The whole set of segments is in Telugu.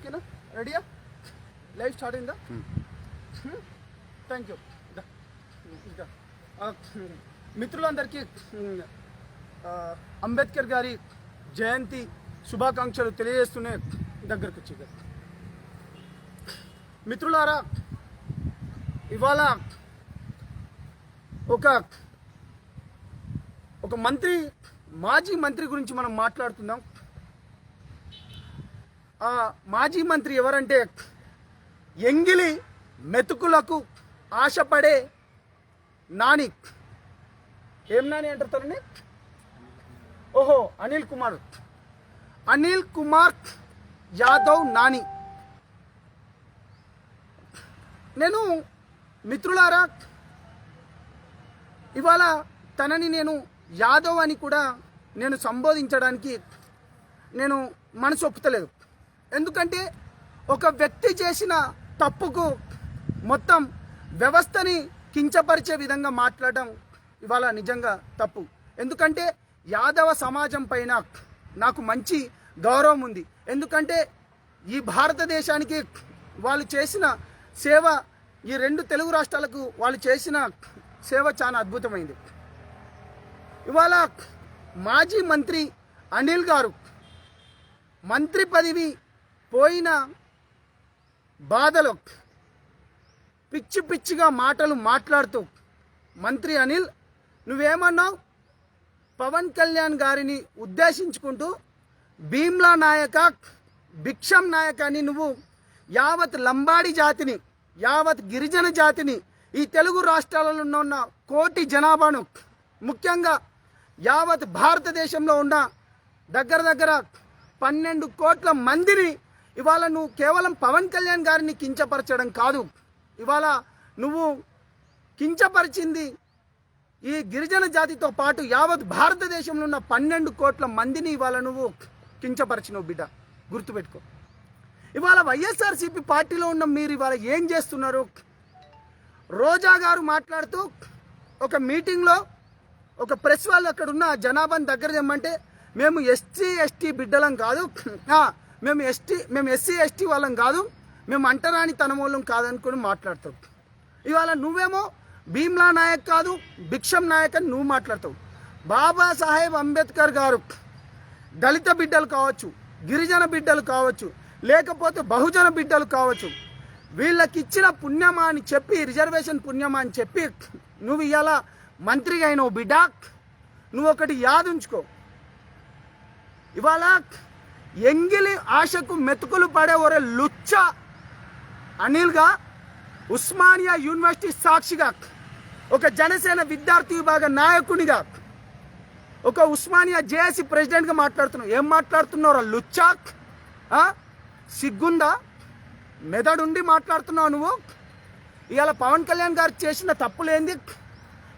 ఓకేనా? రెడీయా లైవ్ స్టార్ట్ అయిందా థ్యాంక్ యూ ఇంకా మిత్రులందరికీ ఆ, అంబేద్కర్ గారి జయంతి శుభాకాంక్షలు తెలియజేస్తూనే దగ్గరకు వచ్చేది మిత్రులారా ఇవాళ ఒక ఒక మంత్రి మాజీ మంత్రి గురించి మనం మాట్లాడుతున్నాం. మాజీ మంత్రి ఎవరంటే ఎంగిలి మెతుకులకు ఆశపడే నాని. ఏం నాని అంటారు తనని? ఓహో అనిల్ కుమార్. అనిల్ కుమార్ యాదవ్ నాని. నేను మిత్రులారా ఇవాళ తనని నేను యాదవ్ అని కూడా నేను సంబోధించడానికి నేను మనసు ఒప్పుతలేదు. ఎందుకంటే ఒక వ్యక్తి చేసిన తప్పుకు మొత్తం వ్యవస్థని కించపరిచే విధంగా మాట్లాడడం ఇవాళ నిజంగా తప్పు. ఎందుకంటే యాదవ సమాజం పైన నాకు మంచి గౌరవం ఉంది. ఎందుకంటే ఈ భారతదేశానికి వాళ్ళు చేసిన సేవ ఈ రెండు తెలుగు రాష్ట్రాలకు వాళ్ళు చేసిన సేవ చాలా అద్భుతమైంది. ఇవాళ మాజీ మంత్రి అనిల్ గారు మంత్రి పదవి పోయిన బాధలో పిచ్చి పిచ్చిగా మాటలు మాట్లాడుతూ మంత్రి అనిల్ నువ్వేమన్నావు? పవన్ కళ్యాణ్ గారిని ఉద్దేశించుకుంటూ భీమ్లా నాయక భిక్షం నాయక అని నువ్వు యావత్ లంబాడి జాతిని యావత్ గిరిజన జాతిని ఈ తెలుగు రాష్ట్రాలలో ఉన్న కోటి జనాభాను ముఖ్యంగా యావత్ భారతదేశంలో ఉన్న దగ్గర దగ్గర పన్నెండు కోట్ల మందిని ఇవాళ నువ్వు కేవలం పవన్ కళ్యాణ్ గారిని కించపరచడం కాదు. ఇవాళ నువ్వు కించపరిచింది ఈ గిరిజన జాతితో పాటు యావత్ భారతదేశంలో ఉన్న పన్నెండు కోట్ల మందిని ఇవాళ నువ్వు కించపరిచినవు బిడ్డ. గుర్తుపెట్టుకో. ఇవాళ వైఎస్ఆర్సీపీ పార్టీలో ఉన్న మీరు ఇవాళ ఏం చేస్తున్నారు? రోజా గారు మాట్లాడుతూ ఒక మీటింగ్లో ఒక ప్రెస్ వాళ్ళు అక్కడ ఉన్న జనాభాని దగ్గర తెమ్మంటే మేము ఎస్సీ ఎస్టీ బిడ్డలం కాదు. మేము ఎస్టీ మేము ఎస్సీ ఎస్టీ వాళ్ళం కాదు మేము అంటరాని తన వాళ్ళం కాదనుకుని మాట్లాడతావు ఇవాళ నువ్వేమో భీమ్లా నాయక్ కాదు భిక్షం నాయక్ అని నువ్వు మాట్లాడతావు. బాబాసాహెబ్ అంబేద్కర్ గారు దళిత బిడ్డలు కావచ్చు గిరిజన బిడ్డలు కావచ్చు లేకపోతే బహుజన బిడ్డలు కావచ్చు వీళ్ళకి ఇచ్చిన పుణ్యమా అని చెప్పి రిజర్వేషన్ పుణ్యమా అని చెప్పి నువ్వు ఇవాళ మంత్రిగా అయినావు బిడ్డా నువ్వు ఒకటి యాదుంచుకో. ఇవాళ ఎంగిలి ఆశకు మెతుకులు పడే ఒరే లుచ్చ అనిల్గా ఉస్మానియా యూనివర్సిటీ సాక్షిగా ఒక జనసేన విద్యార్థి విభాగ నాయకునిగా ఒక ఉస్మానియా జేఏసీ ప్రెసిడెంట్గా మాట్లాడుతున్నావు ఏం మాట్లాడుతున్నావు లుచ్చాక్ సిగ్గుందా? మెదడుండి మాట్లాడుతున్నావు నువ్వు? ఇవాళ పవన్ కళ్యాణ్ గారు చేసిన తప్పులేంది?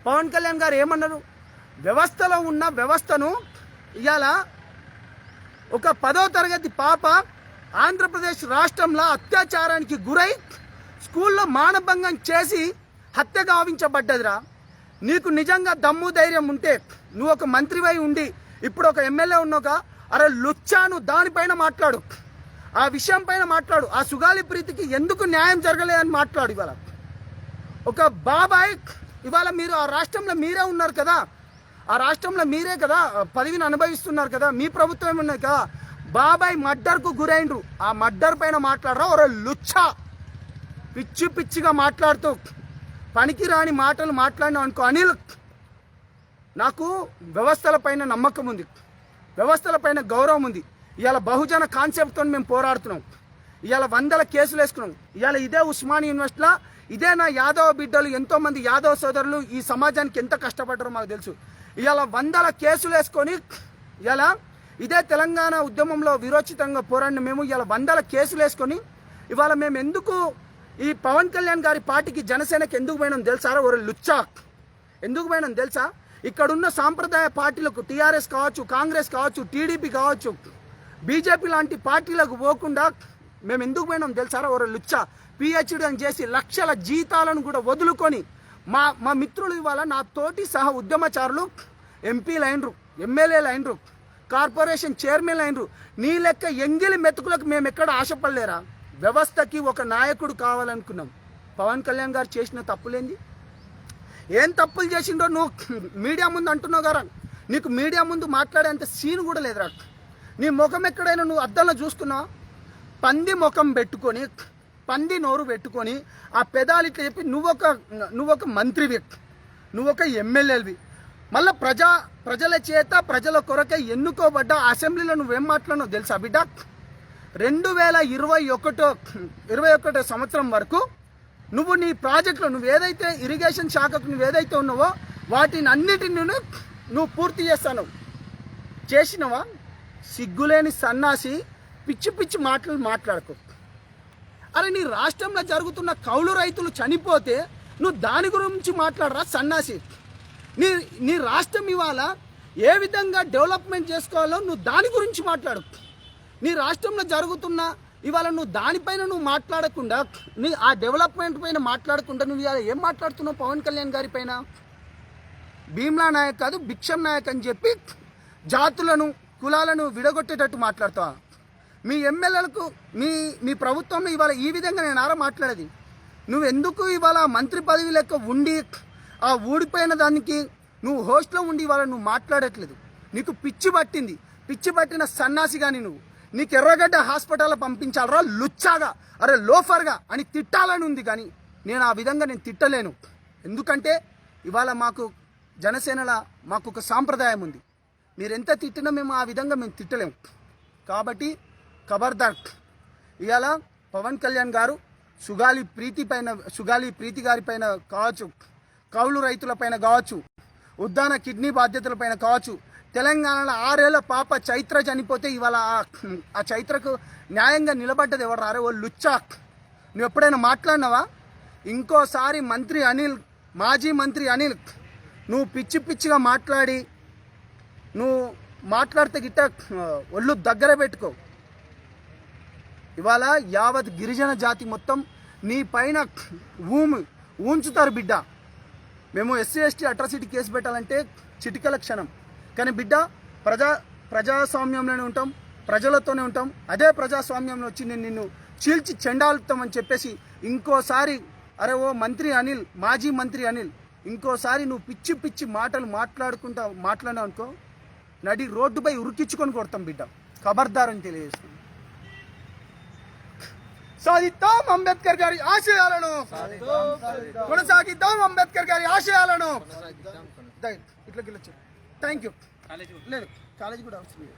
పవన్ కళ్యాణ్ గారు ఏమన్నారు? వ్యవస్థలో ఉన్న వ్యవస్థను ఇవాళ ఒక పదో తరగతి పాప ఆంధ్రప్రదేశ్ రాష్ట్రంలో అత్యాచారానికి గురై స్కూల్లో మానభంగం చేసి హత్య గావించబడ్డదిరా. నీకు నిజంగా దమ్ము ధైర్యం ఉంటే నువ్వు ఒక మంత్రివై ఉండి ఇప్పుడు ఒక ఎమ్మెల్యే ఉన్నాక అరే లుచ్చాను దానిపైన మాట్లాడు. ఆ విషయం పైన మాట్లాడు. ఆ సుగాలి ప్రీతికి ఎందుకు న్యాయం జరగలేదని మాట్లాడు ఇవాళ. ఒక బాబాయ్ ఇవాళ మీరు ఆ రాష్ట్రంలో మీరే ఉన్నారు కదా ఆ రాష్ట్రంలో మీరే కదా పదవిని అనుభవిస్తున్నారు కదా మీ ప్రభుత్వం ఉన్నాయి కదా బాబాయ్ మర్డర్కు గురైండ్రు. ఆ మర్డర్ పైన మాట్లాడరా ఒక లుచ్చ. పిచ్చి పిచ్చిగా మాట్లాడుతూ పనికిరాని మాటలు మాట్లాడినా అనుకో అనిల్ నాకు వ్యవస్థల పైన నమ్మకం ఉంది. వ్యవస్థల పైన గౌరవం ఉంది. ఇవాళ బహుజన కాన్సెప్ట్తో మేము పోరాడుతున్నాం. ఇవాళ వందల కేసులు వేసుకున్నాం. ఇవాళ ఇదే ఉస్మాన్ యూనివర్సిటీలో ఇదే నా యాదవ బిడ్డలు ఎంతోమంది యాదవ సోదరులు ఈ సమాజానికి ఎంత కష్టపడ్డారో మాకు తెలుసు. ఇలా వందల కేసులు వేసుకొని ఇలా ఇదే తెలంగాణ ఉద్యమంలో విరోచితంగా పోరాడిన మేము ఇలా వందల కేసులు వేసుకొని ఇవాళ మేము ఎందుకు ఈ పవన్ కళ్యాణ్ గారి పార్టీకి జనసేనకి ఎందుకు పోయినాం తెలుసారా ఒక లుచ్చా. ఎందుకు పోయినాం తెలుసా? ఇక్కడున్న సాంప్రదాయ పార్టీలకు టీఆర్ఎస్ కావచ్చు కాంగ్రెస్ కావచ్చు టీడీపీ కావచ్చు బీజేపీ లాంటి పార్టీలకు పోకుండా మేము ఎందుకు పోయినాం తెలుసారా ఒక లుచ్చ. పిహెచ్డీ అని చేసి లక్షల జీతాలను కూడా వదులుకొని మా మా మిత్రులు ఇవాళ నా తోటి సహా ఉద్యమచారులు ఎంపీలు అయినరు ఎమ్మెల్యేలు అయినరు కార్పొరేషన్ చైర్మన్ అయినరు నీ లెక్క ఎంగిలి మెతుకులకు మేము ఎక్కడ ఆశపడలేరా? వ్యవస్థకి ఒక నాయకుడు కావాలనుకున్నాం. పవన్ కళ్యాణ్ గారు చేసిన తప్పులేంది? ఏం తప్పులు చేసిండో నువ్వు మీడియా ముందు అంటున్నావు గారా? నీకు మీడియా ముందు మాట్లాడేంత సీన్ కూడా లేదురా. నీ ముఖం ఎక్కడైనా నువ్వు అద్దంలో చూసుకున్నావు? పంది ముఖం పెట్టుకొని పంది నోరు పెట్టుకొని ఆ పెదాలు ఇట్లా చెప్పి నువ్వొక నువ్వొక మంత్రివి నువ్వొక ఎమ్మెల్యేవి. మళ్ళీ ప్రజా ప్రజల చేత ప్రజల కొరకే ఎన్నుకోబడ్డ అసెంబ్లీలో నువ్వేం మాట్లాడినో తెలుసా బిడ్డ? రెండు వేల ఇరవై ఒకటో ఇరవై ఒకటో సంవత్సరం వరకు నువ్వు నీ ప్రాజెక్టులో నువ్వు ఏదైతే ఇరిగేషన్ శాఖకు నువ్వు ఏదైతే ఉన్నావో వాటిని అన్నిటిని నువ్వు పూర్తి చేస్తాను చేసినవా? సిగ్గులేని సన్నాసి పిచ్చి పిచ్చి మాటలు మాట్లాడుకో. అరే నీ రాష్ట్రంలో జరుగుతున్న కౌలు రైతులు చనిపోతే నువ్వు దాని గురించి మాట్లాడరా సన్నాసి? నీ నీ రాష్ట్రం ఇవాళ ఏ విధంగా డెవలప్మెంట్ చేసుకోవాలో నువ్వు దాని గురించి మాట్లాడు. నీ రాష్ట్రంలో జరుగుతున్న ఇవాళ నువ్వు దానిపైన నువ్వు మాట్లాడకుండా నీ ఆ డెవలప్మెంట్ పైన మాట్లాడకుండా నువ్వు ఇవాళ ఏం మాట్లాడుతున్నావు పవన్ కళ్యాణ్ గారి పైన? భీమ్లా నాయక్ కాదు భిక్షం నాయక్ అని చెప్పి జాతులను కులాలను విడగొట్టేటట్టు మాట్లాడతావా? మీ ఎమ్మెల్యేలకు మీ మీ ప్రభుత్వంలో ఇవాళ ఈ విధంగా నేను ఆరా మాట్లాడేది. నువ్వెందుకు ఇవాళ మంత్రి పదవి లెక్క ఉండి ఆ ఊడిపోయిన దానికి నువ్వు హోస్ట్లో ఉండి ఇవాళ నువ్వు మాట్లాడట్లేదు. నీకు పిచ్చి పట్టింది. పిచ్చి పట్టిన సన్నాసి కానీ నువ్వు. నీకు ఎర్రగడ్డ హాస్పిటల్ పంపించాలరా లుచ్చాగా అరే లోఫర్గా అని తిట్టాలని ఉంది కానీ నేను ఆ విధంగా నేను తిట్టలేను. ఎందుకంటే ఇవాళ మాకు జనసేనల మాకు ఒక సాంప్రదాయం ఉంది. మీరు ఎంత తిట్టినా మేము ఆ విధంగా మేము తిట్టలేము. కాబట్టి ఖబర్దార్ ఇవాళ పవన్ కళ్యాణ్ గారు సుగాలి ప్రీతి పైన సుగాలి ప్రీతి గారి పైన కావచ్చు కౌలు రైతుల పైన కావచ్చు ఉద్దాన కిడ్నీ బాధ్యతల పైన కావచ్చు తెలంగాణలో ఆరేళ్ళ పాప చైత్ర చనిపోతే ఇవాళ ఆ- చైత్రకు న్యాయంగా నిలబడ్డది ఎవరు రారే? ఓ లుచ్చాక్. నువ్వు ఎప్పుడైనా మాట్లాడినావా? ఇంకోసారి మంత్రి అనిల్ మాజీ మంత్రి అనిల్ నువ్వు పిచ్చి పిచ్చిగా మాట్లాడి నువ్వు మాట్లాడితే గిట్ట ఒళ్ళు దగ్గర పెట్టుకో. ఇవాళ యావత్ గిరిజన జాతి మొత్తం నీ పైన ఊము ఊంచుతారు బిడ్డ. మేము ఎస్సీ ఎస్టీ అట్రాసిటీ కేసు పెట్టాలంటే చిటికల క్షణం. కానీ బిడ్డ ప్రజా ప్రజాస్వామ్యంలోనే ఉంటాం ప్రజలతోనే ఉంటాం. అదే ప్రజాస్వామ్యంలో వచ్చి నేను నిన్ను చీల్చి చెండాలుతామని చెప్పేసి ఇంకోసారి అరే ఓ మంత్రి అనిల్ మాజీ మంత్రి అనిల్ ఇంకోసారి నువ్వు పిచ్చి పిచ్చి మాటలు మాట్లాడుకుంటా మాట్లాడినావు అనుకో నడి రోడ్డుపై ఉరికించుకొని కొడతాం బిడ్డ. ఖబర్దారని తెలియజేస్తాం సాధిద్దాం అంబేద్కర్ గారి ఆశయాలను. కొనసాగిద్దాం అంబేద్కర్ గారి ఆశయాలను. ఇట్లా థ్యాంక్ యూ లేదు కాలేజీ కూడా అవసరం